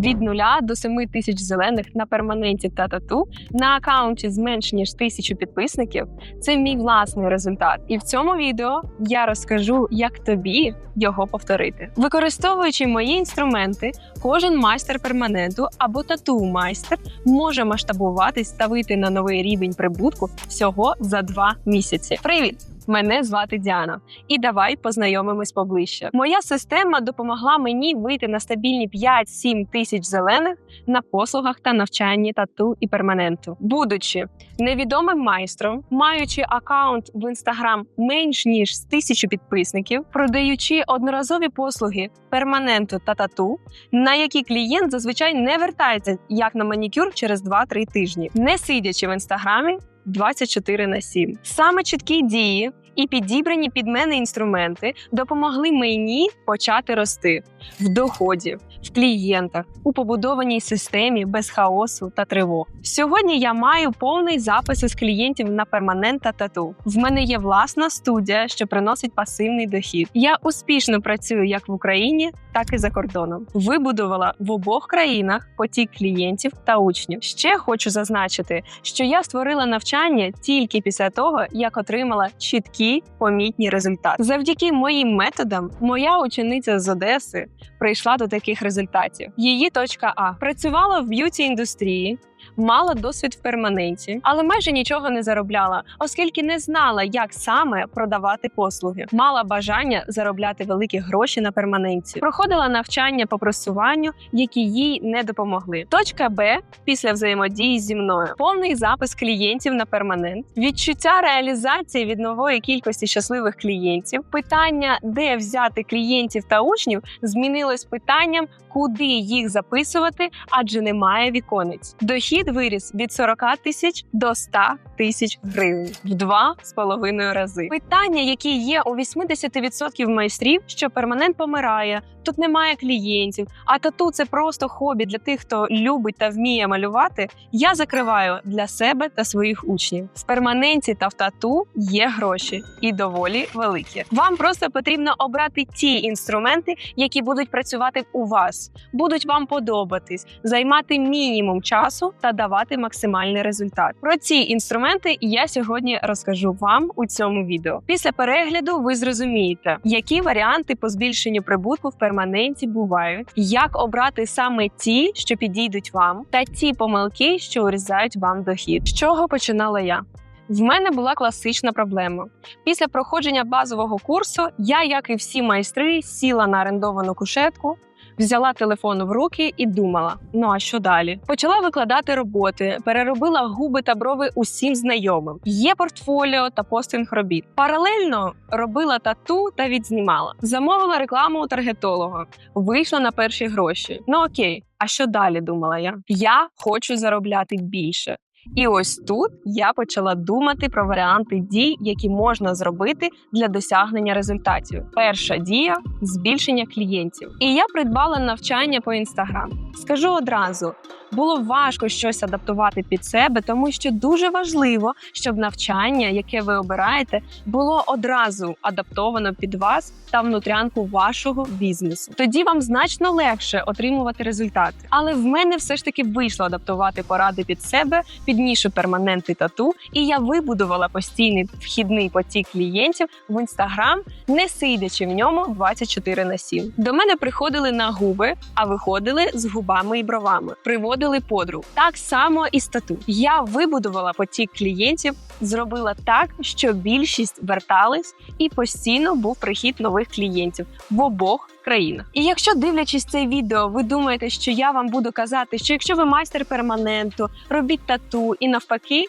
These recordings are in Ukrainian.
від 0 до 7 тисяч зелених на перманенті та тату на акаунті з менш ніж тисячу підписників. Це мій власний результат. І в цьому відео я розкажу, як тобі його повторити. Використовуючи мої інструменти, кожен майстер перманенту або тату майстер може масштабуватись та вийти на новий рівень прибутку всього за два місяці. Привіт! Мене звати Діана, і давай познайомимось поближче. Моя система допомогла мені вийти на стабільні 5-7 тисяч зелених на послугах та навчанні тату і перманенту, будучи невідомим майстром, маючи акаунт в інстаграм менш ніж з тисячу підписників, продаючи одноразові послуги перманенту та тату, на які клієнт зазвичай не вертається як на манікюр через 2-3 тижні, не сидячи в інстаграмі 24 на 7. Саме чіткі дії і підібрані під мене інструменти допомогли мені почати рости в доході, в клієнтах, у побудованій системі без хаосу та тривог. Сьогодні я маю повний запис із клієнтів на перманент та тату. В мене є власна студія, що приносить пасивний дохід. Я успішно працюю як в Україні, так і за кордоном. Вибудувала в обох країнах потік клієнтів та учнів. Ще хочу зазначити, що я створила навчання тільки після того, як отримала чіткі помітні результати. Завдяки моїм методам, моя учениця з Одеси прийшла до таких результатів. Її точка А працювала в б'юті індустрії. Мала досвід в перманенті, але майже нічого не заробляла, оскільки не знала, як саме продавати послуги. Мала бажання заробляти великі гроші на перманенті. Проходила навчання по просуванню, які їй не допомогли. Точка Б після взаємодії зі мною. Повний запис клієнтів на перманент, відчуття реалізації від нової кількості щасливих клієнтів. Питання, де взяти клієнтів та учнів, змінилось питанням, куди їх записувати, адже немає віконець. Дохід виріс від 40 тисяч до 100 тисяч гривень в два з половиною рази. Питання, які є у 80% майстрів, що перманент помирає, тут немає клієнтів, а тату це просто хобі для тих, хто любить та вміє малювати. Я закриваю для себе та своїх учнів. В перманенті та в тату є гроші і доволі великі. Вам просто потрібно обрати ті інструменти, які будуть працювати у вас, будуть вам подобатись, займати мінімум часу та давати максимальний результат. Про ці інструменти я сьогодні розкажу вам у цьому відео. Після перегляду ви зрозумієте, які варіанти по збільшенню прибутку в перманенті бувають, як обрати саме ті, що підійдуть вам, та ті помилки, що урізають вам дохід. З чого починала я? В мене була класична проблема. Після проходження базового курсу я, як і всі майстри, сіла на орендовану кушетку. Взяла телефон в руки і думала: ну а що далі? Почала викладати роботи, переробила губи та брови усім знайомим. Є портфоліо та постинг робіт. Паралельно робила тату та відзнімала. Замовила рекламу у таргетолога. Вийшла на перші гроші. Ну окей, а що далі? Думала я. Я хочу заробляти більше. І ось тут я почала думати про варіанти дій, які можна зробити для досягнення результатів. Перша дія збільшення клієнтів. І я придбала навчання по інстаграм. Скажу одразу. Було важко щось адаптувати під себе, тому що дуже важливо, щоб навчання, яке ви обираєте, було одразу адаптовано під вас та внутрянку вашого бізнесу. Тоді вам значно легше отримувати результати. Але в мене все ж таки вийшло адаптувати поради під себе, під нішу перманенти тату, і я вибудувала постійний вхідний потік клієнтів в інстаграм, не сидячи в ньому 24 на 7. До мене приходили на губи, а виходили з губами і бровами. Приводили подруг. Так само і з тату. Я вибудувала потік клієнтів, зробила так, що більшість вертались, і постійно був прихід нових клієнтів в обох країнах. І якщо дивлячись це відео, ви думаєте, що я вам буду казати, що якщо ви майстер перманенту, робіть тату і навпаки.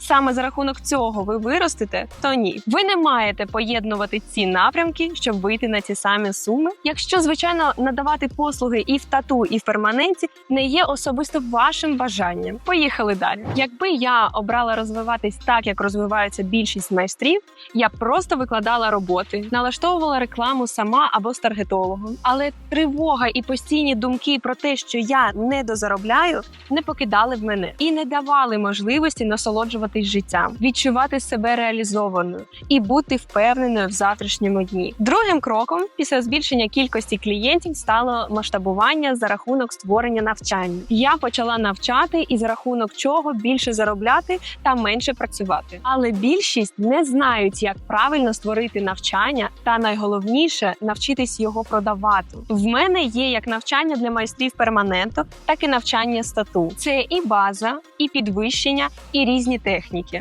Саме за рахунок цього ви виростете, то ні, ви не маєте поєднувати ці напрямки, щоб вийти на ті самі суми. Якщо звичайно надавати послуги і в тату, і в перманенті не є особисто вашим бажанням. Поїхали далі. Якби я обрала розвиватись так, як розвиваються більшість майстрів, я просто викладала роботи, налаштовувала рекламу сама або з таргетологом. Але тривога і постійні думки про те, що я не дозаробляю, не покидали в мене і не давали можливості насолоджуватися насолоджуватись життям, відчувати себе реалізованою і бути впевненою в завтрашньому дні. Другим кроком після збільшення кількості клієнтів стало масштабування за рахунок створення навчання. Я почала навчати і за рахунок чого більше заробляти та менше працювати. Але більшість не знають, як правильно створити навчання, та найголовніше навчитись його продавати. В мене є як навчання для майстрів перманенту, так і навчання стату. Це і база, і підвищення, і різні техніки.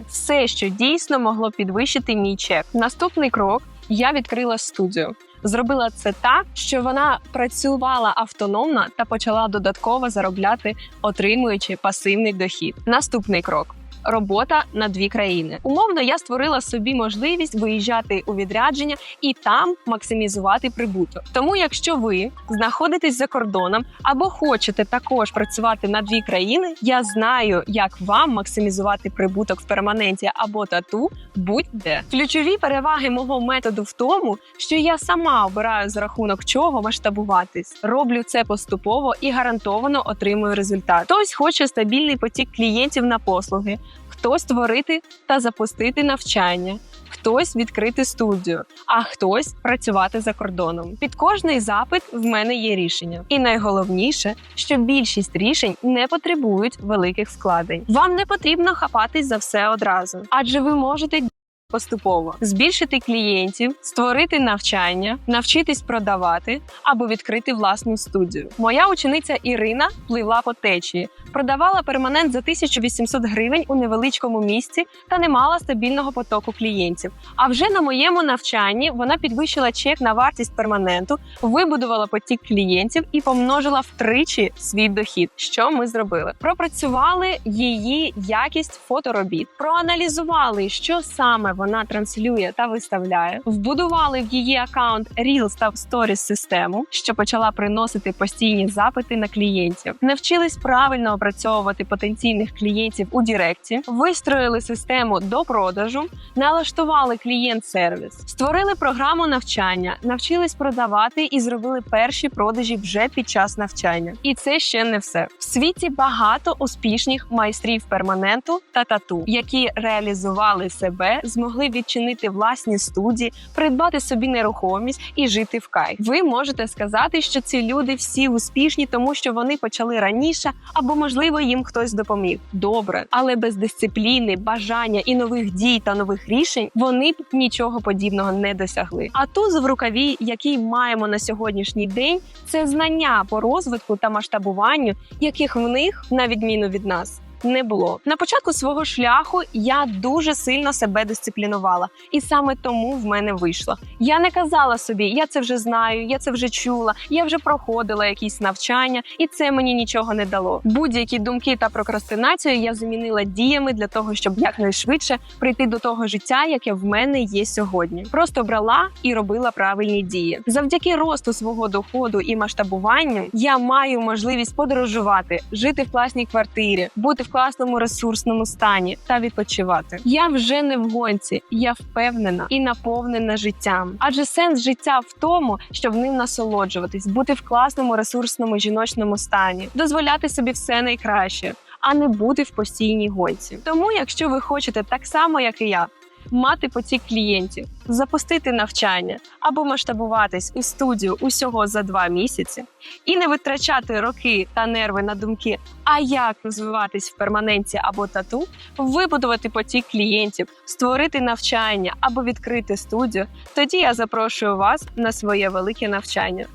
Все, що дійсно могло підвищити мій чек. Наступний крок я відкрила студію. Зробила це так, що вона працювала автономно та почала додатково заробляти, отримуючи пасивний дохід. Наступний крок. Робота на дві країни. Умовно, я створила собі можливість виїжджати у відрядження і там максимізувати прибуток. Тому, якщо ви знаходитесь за кордоном або хочете також працювати на дві країни, я знаю, як вам максимізувати прибуток в перманенті або тату будь-де. Ключові переваги мого методу в тому, що я сама обираю за рахунок чого масштабуватись. Роблю це поступово і гарантовано отримую результат. Хтось хоче стабільний потік клієнтів на послуги, хтось створити та запустити навчання. Хтось відкрити студію, а хтось працювати за кордоном. Під кожний запит в мене є рішення. І найголовніше, що більшість рішень не потребують великих складень. Вам не потрібно хапатись за все одразу, адже ви можете Поступово збільшити клієнтів, створити навчання, навчитись продавати або відкрити власну студію. Моя учениця Ірина пливла по течії, продавала перманент за 1800 гривень у невеличкому місці та не мала стабільного потоку клієнтів. А вже на моєму навчанні вона підвищила чек на вартість перманенту, вибудувала потік клієнтів і помножила втричі свій дохід. Що ми зробили? Пропрацювали її якість фоторобіт, проаналізували, що саме вона транслює та виставляє, вбудували в її аккаунт Reels та Stories систему, що почала приносити постійні запити на клієнтів. Навчились правильно опрацьовувати потенційних клієнтів у Діректі, вистроїли систему до продажу, налаштували клієнт-сервіс, створили програму навчання, навчились продавати і зробили перші продажі вже під час навчання. І це ще не все. В світі багато успішних майстрів перманенту та тату, які реалізували себе, змогли відчинити власні студії, придбати собі нерухомість і жити в кайф. Ви можете сказати, що ці люди всі успішні, тому що вони почали раніше, або можливо їм хтось допоміг. Добре, але без дисципліни, бажання і нових дій та нових рішень вони б нічого подібного не досягли. А туз в рукаві, який маємо на сьогоднішній день, це знання по розвитку та масштабуванню, яких в них, на відміну від нас. Не було на початку свого шляху. Я дуже сильно себе дисциплінувала, і саме тому в мене вийшло. Я не казала собі, я це вже знаю, я це вже чула, я вже проходила якісь навчання, і це мені нічого не дало. Будь-які думки та прокрастинацію я замінила діями для того, щоб якнайшвидше прийти до того життя, яке в мене є сьогодні. Просто брала і робила правильні дії. Завдяки росту свого доходу і масштабуванню я маю можливість подорожувати, жити в класній квартирі, бути класному ресурсному стані та відпочивати. Я вже не в гонці, я впевнена і наповнена життям. Адже сенс життя в тому, щоб ним насолоджуватись, бути в класному ресурсному жіночному стані, дозволяти собі все найкраще. А не бути в постійній гонці. Тому, якщо ви хочете так само, як і я, мати потік клієнтів, запустити навчання або масштабуватись у студію усього за два місяці і не витрачати роки та нерви на думки, а як розвиватись в перманенті або тату, вибудувати потік клієнтів, створити навчання або відкрити студію, тоді я запрошую вас на своє велике навчання.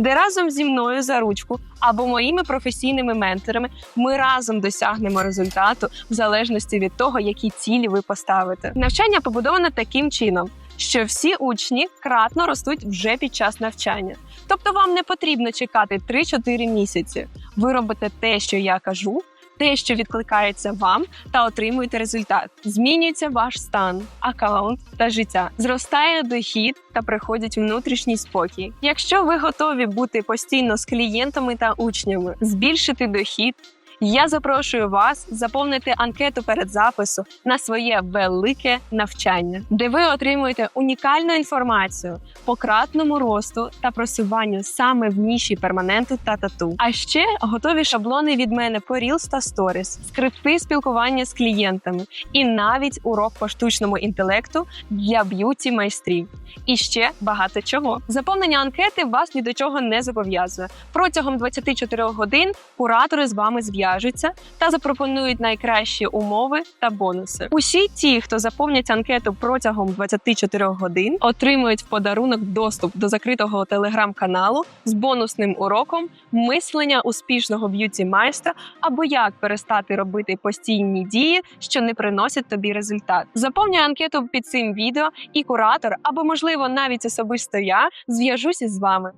Де разом зі мною за ручку або моїми професійними менторами ми разом досягнемо результату в залежності від того, які цілі ви поставите. Навчання побудоване таким чином, що всі учні кратно ростуть вже під час навчання. Тобто вам не потрібно чекати 3-4 місяці. Ви робите те, що я кажу. Те, що відкликається вам, та отримуєте результат. Змінюється ваш стан, аккаунт та життя. Зростає дохід та приходить внутрішній спокій. Якщо ви готові бути постійно з клієнтами та учнями, збільшити дохід Я запрошую вас заповнити анкету перед запису на своє велике навчання, де ви отримуєте унікальну інформацію по кратному росту та просуванню саме в ніші перманенту та тату. А ще готові шаблони від мене по Reels та Stories, скрипти спілкування з клієнтами і навіть урок по штучному інтелекту для б'юті майстрів. І ще багато чого. Заповнення анкети вас ні до чого не зобов'язує. Протягом 24 годин куратори з вами зв'яжуться та запропонують найкращі умови та бонуси. Усі ті, хто заповнять анкету протягом 24 годин, отримують в подарунок доступ до закритого телеграм-каналу з бонусним уроком мислення успішного б'юті майстра або як перестати робити постійні дії, що не приносять тобі результат. Заповнюй анкету під цим відео, і куратор, або можливо навіть особисто я зв'яжуся з вами.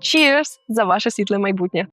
Cheers за ваше світле майбутнє!